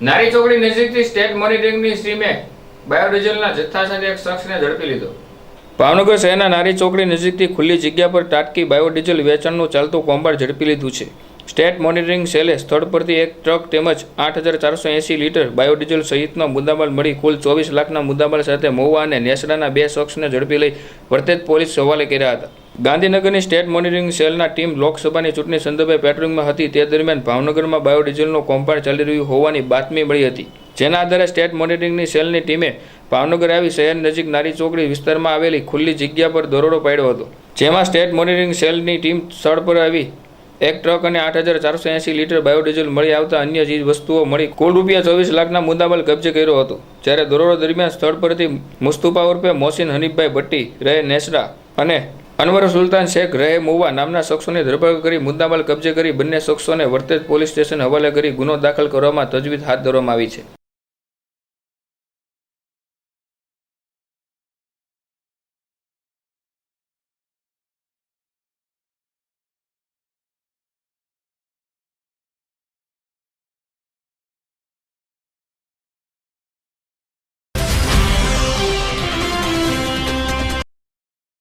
નારી ચોકડી નજીકથી સ્ટેટ મોનિટરિંગની ટીમે બાયોડીઝલના જથ્થા સાથે એક શખ્સને ઝડપી લીધો. ભાવનગર શહેરના નારી ચોકડી નજીકથી ખુલ્લી જગ્યા પર ટાટકી બાયોડીઝલ વેચાણનું ચાલતું કૌભાંડ ઝડપી લીધું છે. સ્ટેટ મોનિટરિંગ સેલે સ્થળ પરથી એક ટ્રક તેમજ આઠ હજાર ચારસો એંસી લીટર બાયોડીઝલ સહિતનો મુદ્દામાલ મળી કુલ ચોવીસ લાખના મુદ્દામાલ સાથે મહુવા અને નેસડાના બે શખ્સને ઝડપી લઈ વર્તેજ પોલીસ સવાલે કર્યા હતા. ગાંધીનગરની સ્ટેટ મોનિટરિંગ સેલના ટીમ લોકસભાની ચૂંટણી સંદર્ભે પેટ્રોલિંગમાં હતી. તે દરમિયાન ભાવનગરમાં બાયોડીઝલનો કૌભાંડ ચાલી રહ્યું હોવાની બાતમી મળી હતી. જેના આધારે સ્ટેટ મોનિટરિંગની સેલની ટીમે ભાવનગર આવી શહેર નજીક નારી ચોકડી વિસ્તારમાં આવેલી ખુલ્લી જગ્યા પર દરોડો પાડ્યો હતો. જેમાં સ્ટેટ મોનિટરિંગ સેલની ટીમ સ્થળ પર આવી એક ટ્રક અને આઠ હજાર ચારસો એંસી લીટર બાયોડીઝલ મળી આવતા અન્ય ચીજ વસ્તુઓ મળી કુલ રૂપિયા ચોવીસ લાખના મુદ્દામાલ કબજે કર્યો હતો. જ્યારે દરોડો દરમિયાન સ્થળ પરથી મુસ્તુફા ઉર્ફે મોસીન હનીફભાઈ ભટ્ટી રહે નેસડા અને અનવર સુલતાન શેખ રહે મુવા નામના શખ્સોની ધરપકડ કરી, મુદ્દામાલ કબજે કરી, બંને શખ્સોને વર્તેજ પોલીસ સ્ટેશન હવાલે કરી ગુનો દાખલ કરવામાં તજવીજ હાથ ધરવામાં આવી છે.